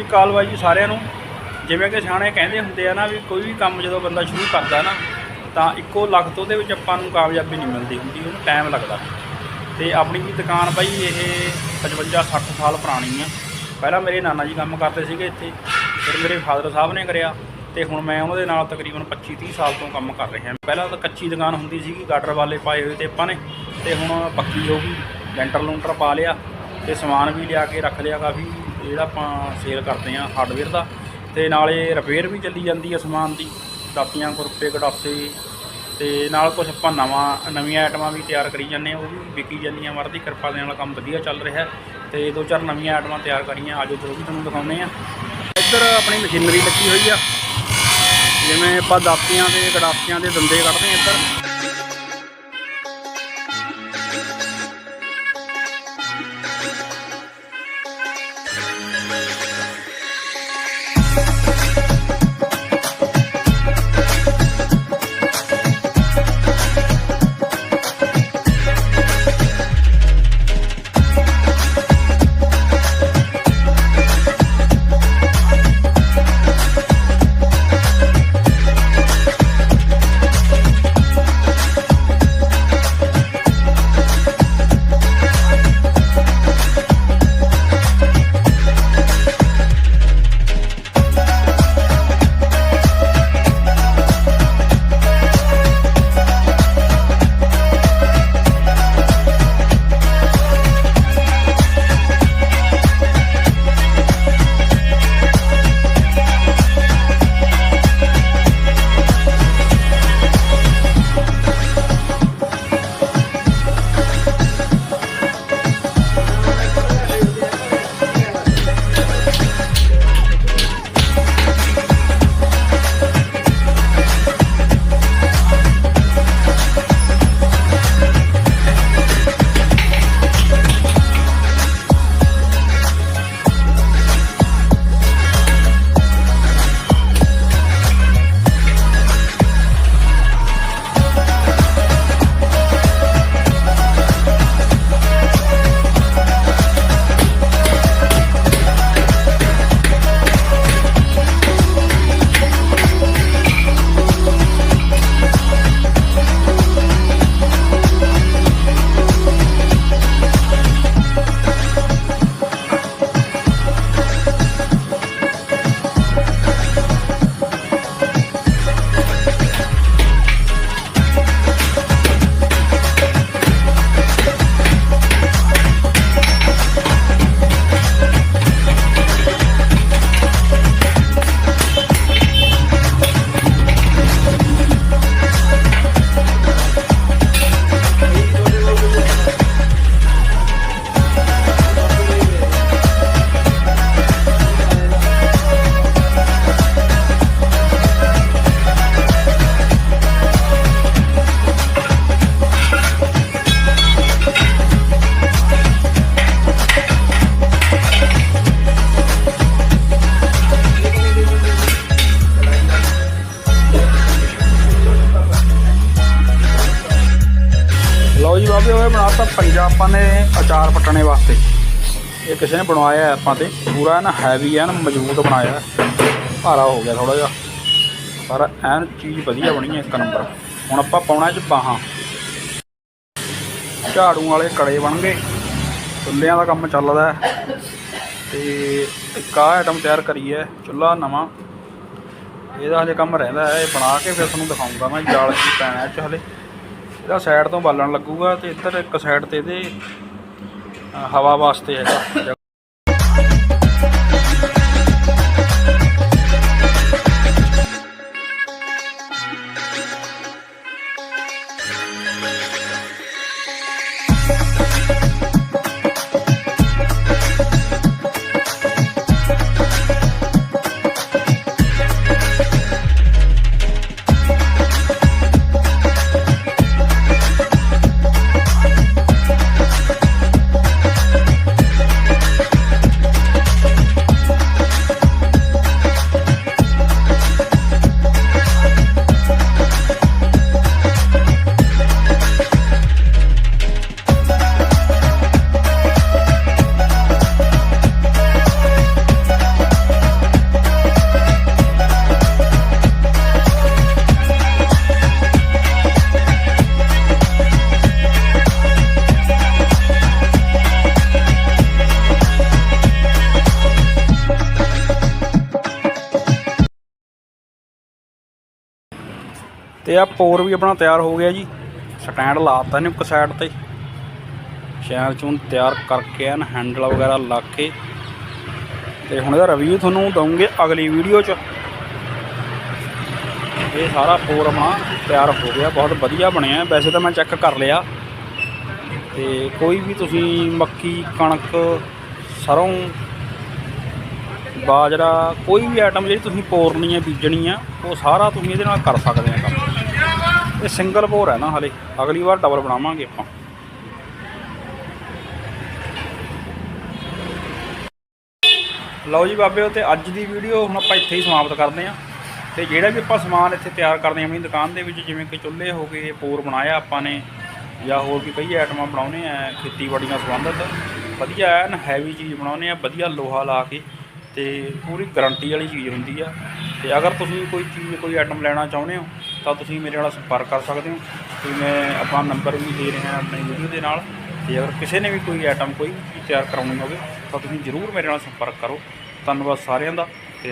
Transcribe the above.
ਸ਼੍ਰੀ ਅਕਾਲ ਬਾਈ ਜੀ ਸਾਰਿਆਂ ਨੂੰ, ਜਿਵੇਂ ਕਿ ਸਿਆਣੇ ਕਹਿੰਦੇ ਹੁੰਦੇ ਆ ਨਾ ਵੀ ਕੋਈ ਵੀ ਕੰਮ ਜਦੋਂ ਬੰਦਾ ਸ਼ੁਰੂ ਕਰਦਾ ਨਾ, ਤਾਂ ਇੱਕੋ ਲਖਤ ਉਹਦੇ ਵਿੱਚ ਆਪਾਂ ਨੂੰ ਕਾਮਯਾਬੀ ਨਹੀਂ ਮਿਲਦੀ ਹੁੰਦੀ, ਉਹਨੂੰ ਟਾਈਮ ਲੱਗਦਾ। ਤੇ ਆਪਣੀ ਵੀ ਦੁਕਾਨ ਬਾਈ ਇਹ 55 60 ਸਾਲ ਪੁਰਾਣੀ ਆ। ਪਹਿਲਾਂ ਮੇਰੇ ਨਾਨਾ ਜੀ ਕੰਮ ਕਰਦੇ ਸੀਗੇ ਇੱਥੇ, ਫਿਰ ਮੇਰੇ ਫਾਦਰ ਸਾਹਿਬ ਨੇ ਕਰਿਆ, ਤੇ ਹੁਣ ਮੈਂ ਉਹਨਾਂ ਦੇ ਨਾਲ ਤਕਰੀਬਨ 25 30 ਸਾਲ ਤੋਂ ਕੰਮ ਕਰ ਰਿਹਾ। ਪਹਿਲਾਂ ਤਾਂ ਕੱਚੀ ਦੁਕਾਨ ਹੁੰਦੀ ਸੀਗੀ, ਗਾਡਰ ਵਾਲੇ ਪਾਏ ਹੋਏ ਤੇ ਆਪਾਂ ਨੇ, ਤੇ ਹੁਣ ਪੱਕੀ ਹੋ ਗਈ, ਲੈਂਟਰ ਲੂੰਟਰ ਪਾ ਲਿਆ, ਤੇ ਸਮਾਨ ਵੀ ਲਿਆ ਕੇ ਰੱਖ ਲਿਆ ਕਾਫੀ। ਜਿਹੜਾ ਆਪਾਂ ਸੇਲ ਕਰਦੇ ਆ ਹਾਰਡਵੇਅਰ ਦਾ ਤੇ ਨਾਲੇ ਰਿਪੇਅਰ ਵੀ ਚੱਲੀ ਜਾਂਦੀ ਆ ਸਮਾਨ ਦੀ ਦਾਤੀਆਂ ਕੁਰਪੇ ਗਡਾਸੇ ਤੇ ਨਾਲ ਕੁਝ ਆਪਾਂ ਨਵਾਂ, ਨਵੀਆਂ ਆਈਟਮਾਂ ਵੀ ਤਿਆਰ ਕਰੀ ਜਾਂਦੇ ਆ ਉਹ ਵੀ ਵਿਕੀ ਜਾਂਦੀਆਂ ਮਰ ਕਿਰਪਾ ਦੇ ਨਾਲ ਕੰਮ ਵਧੀਆ ਚੱਲ ਰਿਹਾ ਹੈ ਤੇ ਦੋ ਚਾਰ ਨਵੀਆਂ ਆਈਟਮਾਂ ਤਿਆਰ ਕਰੀਆਂ, ਆਜੋ ਫਿਰ ਵੀ ਤੁਹਾਨੂੰ ਦਿਖਾਉਂਦੇ ਆ ਇੱਧਰ ਆਪਣੀ ਮਸ਼ੀਨਰੀ ਲੱਗੀ ਹੋਈ ਆ, ਜਿਵੇਂ ਆਪਾਂ ਦਾਤੀਆਂ ਤੇ ਗਡਾਸਿਆਂ ਦੇ ਦੰਦੇ ਕੱਢਦੇ ਆ ਇੱਧਰ। ਬਣਾਤਾ ਆਪਾਂ ਨੇ ਅਚਾਰ ਪਟਣੇ ਵਾਸਤੇ। ਇਹ ਕਿਸੇ ਨੇ ਬਣਵਾਇਆ ਹੈ ਆਪਾਂ ਤੇ। ਪੂਰਾ ਨਾ ਹੈਵੀ ਐਨ ਮਜ਼ਬੂਤ ਬਣਾਇਆ ਭਾਰਾ ਹੋ ਗਿਆ ਥੋੜਾ ਜਿਹਾ। ਪਰ ਐਨ ਚੀਜ਼ ਵਧੀਆ ਬਣੀ ਹੈ ਇੱਕ ਨੰਬਰ ਹੁਣ ਆਪਾਂ ਪਾਉਣਾ ਇਹ ਚ ਬਾਹਾਂ। ਝਾੜੂ ਵਾਲੇ ਕੜੇ ਬਣ ਗਏ। ਚੁੱਲ੍ਹਿਆਂ ਦਾ ਕੰਮ ਚੱਲਦਾ ਹੈ। ਤੇ ਇੱਕ ਆਹ ਆਈਟਮ ਤਿਆਰ ਕਰੀਏ ਚੁੱਲ੍ਹਾ ਨਵਾਂ। ਇਹਦਾ ਹਜੇ ਕੰਮ ਰਹਿੰਦਾ ਹੈ। ਇਹ ਬਣਾ ਕੇ ਫਿਰ ਤੁਹਾਨੂੰ ਦਿਖਾਉਂਗਾ ਮੈਂ। ਜਾਲ ਕੀ ਪੈਣਾ ਇਹ 'ਚ ਹਲੇ। ਇਹਦਾ ਸਾਈਡ ਤੋਂ ਬਾਲਣ ਲੱਗੂਗਾ ਤੇ ਇੱਧਰ ਇੱਕ ਸਾਈਡ ਤੇ ਇਹਦੇ ਹਵਾ ਵਾਸਤੇ ਹੈਗਾ। ਤੇ ਆ ਪੋਰ ਵੀ ਆਪਣਾ ਤਿਆਰ ਹੋ ਗਿਆ ਜੀ। ਸਟੈਂਡ ਲਾਤਾ ਇਹਨੇ ਇੱਕ ਸਾਈਡ ਤੇ। ਚੈਨ ਚੂਨ ਤਿਆਰ ਕਰਕੇ ਐਨ ਹੈਂਡਲ ਵਗੈਰਾ ਲਾ ਕੇ। ਤੇ ਹੁਣ ਇਹਦਾ ਰਿਵਿਊ ਤੁਹਾਨੂੰ ਦਵਾਂਗੇ ਅਗਲੀ ਵੀਡੀਓ 'ਚ। ਇਹ ਸਾਰਾ ਪੋਰ ਆਪਣਾ ਤਿਆਰ ਹੋ ਗਿਆ, ਬਹੁਤ ਵਧੀਆ ਬਣਿਆ ਵੈਸੇ ਤਾਂ ਮੈਂ ਚੈੱਕ ਕਰ ਲਿਆ। ਤੇ ਕੋਈ ਵੀ ਤੁਸੀਂ ਮੱਕੀ, ਕਣਕ, ਸਰੋਂ, ਬਾਜਰਾ, ਕੋਈ ਵੀ ਆਈਟਮ ਜਿਹੜੀ ਤੁਸੀਂ ਪੋਰਨੀ ਹੈ ਬੀਜਣੀ ਆ ਉਹ ਸਾਰਾ ਤੁਸੀਂ ਇਹਦੇ ਨਾਲ ਕਰ ਸਕਦੇ ਆ ਇਹ ਸਿੰਗਲ ਬੋਰ ਹੈ ਨਾ ਹਲੇ। ਅਗਲੀ ਵਾਰ ਡਬਲ ਬਣਾਵਾਂਗੇ ਆਪਾਂ। ਲਓ ਜੀ ਬਾਬਿਓ ਤੇ ਅੱਜ ਦੀ ਵੀਡੀਓ ਹੁਣ ਆਪਾਂ ਇੱਥੇ ਹੀ ਸਮਾਪਤ ਕਰਦੇ ਹਾਂ। ਤੇ ਜਿਹੜਾ ਵੀ ਆਪਾਂ ਸਮਾਨ ਇੱਥੇ ਤਿਆਰ ਕਰਦੇ ਹਾਂ ਆਪਣੀ ਦੁਕਾਨ ਦੇ ਵਿੱਚ, ਜਿਵੇਂ ਕਿ ਚੁੱਲ੍ਹੇ ਹੋ ਗਏ, ਪੋਰ ਬਣਾਇਆ ਆਪਾਂ ਨੇ, ਜਾਂ ਹੋਰ ਵੀ ਕਈ ਆਈਟਮਾਂ ਬਣਾਉਨੇ ਆ, ਖੇਤੀਬਾੜੀ ਨਾਲ ਸੰਬੰਧਿਤ। ਵਧੀਆ ਐਨ ਹੈਵੀ ਚੀਜ਼ ਬਣਾਉਨੇ ਆ, ਵਧੀਆ ਲੋਹਾ ਲਾ ਕੇ, ਤੇ ਪੂਰੀ ਗਾਰੰਟੀ ਵਾਲੀ ਚੀਜ਼ ਹੁੰਦੀ ਆ। ਤੇ ਅਗਰ ਤੁਸੀਂ ਕੋਈ ਚੀਜ਼, ਕੋਈ ਆਈਟਮ ਲੈਣਾ ਚਾਹੁੰਦੇ ਹੋ ਤਾਂ ਤੁਸੀਂ ਮੇਰੇ ਨਾਲ ਸੰਪਰਕ ਕਰ ਸਕਦੇ ਹੋ ਤੇ ਮੈਂ ਆਪਣਾ ਨੰਬਰ ਵੀ ਦੇ ਰਿਹਾ ਆਪਣੀ ਵੀਡੀਓ ਦੇ ਨਾਲ ਤੇ ਅਗਰ ਕਿਸੇ ਨੇ ਵੀ ਕੋਈ ਆਈਟਮ ਕੋਈ ਤਿਆਰ ਕਰਾਉਣੀ ਹੋਵੇ ਤਾਂ ਤੁਸੀਂ ਜ਼ਰੂਰ ਮੇਰੇ ਨਾਲ ਸੰਪਰਕ ਕਰੋ। ਧੰਨਵਾਦ ਸਾਰਿਆਂ ਦਾ।